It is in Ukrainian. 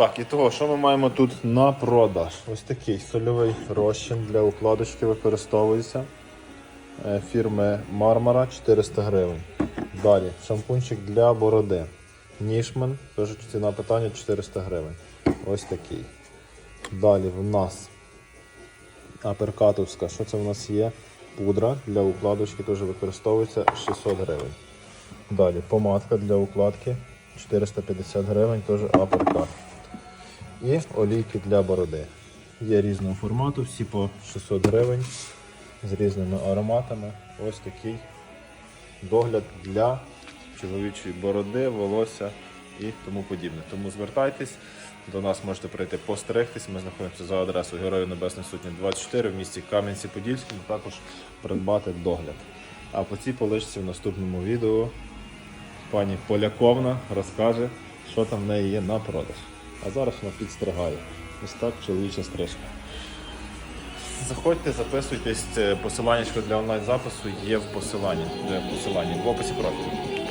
Так, і того, що ми маємо тут на продаж? Ось такий сольовий розчин для укладочки використовується е, фірми Мармара 400 гривень. Далі шампунчик для бороди. Нішмен, теж ціна питання 400 гривень. Ось такий. Далі в нас аперкатовська. Що це в нас є? Пудра для укладочки теж використовується 600 гривень. Далі помадка для укладки 450 гривень, теж аперкат. І олійки для бороди. Є різного формату, всі по 600 гривень з різними ароматами. Ось такий догляд для чоловічої бороди, волосся і тому подібне. Тому звертайтесь, до нас можете прийти постригтись. Ми знаходимося за адресою Героїв Небесної Сотні 24 в місті Кам'янці-Подільському, також придбати догляд. А по цій поличці в наступному відео пані Поляковна розкаже, що там в неї є на продаж. А зараз вона підстригає. Ось так чоловіча стрижка. Заходьте, записуйтесь. Посилання для онлайн-запису є в посиланні, в посиланні в описі профілю.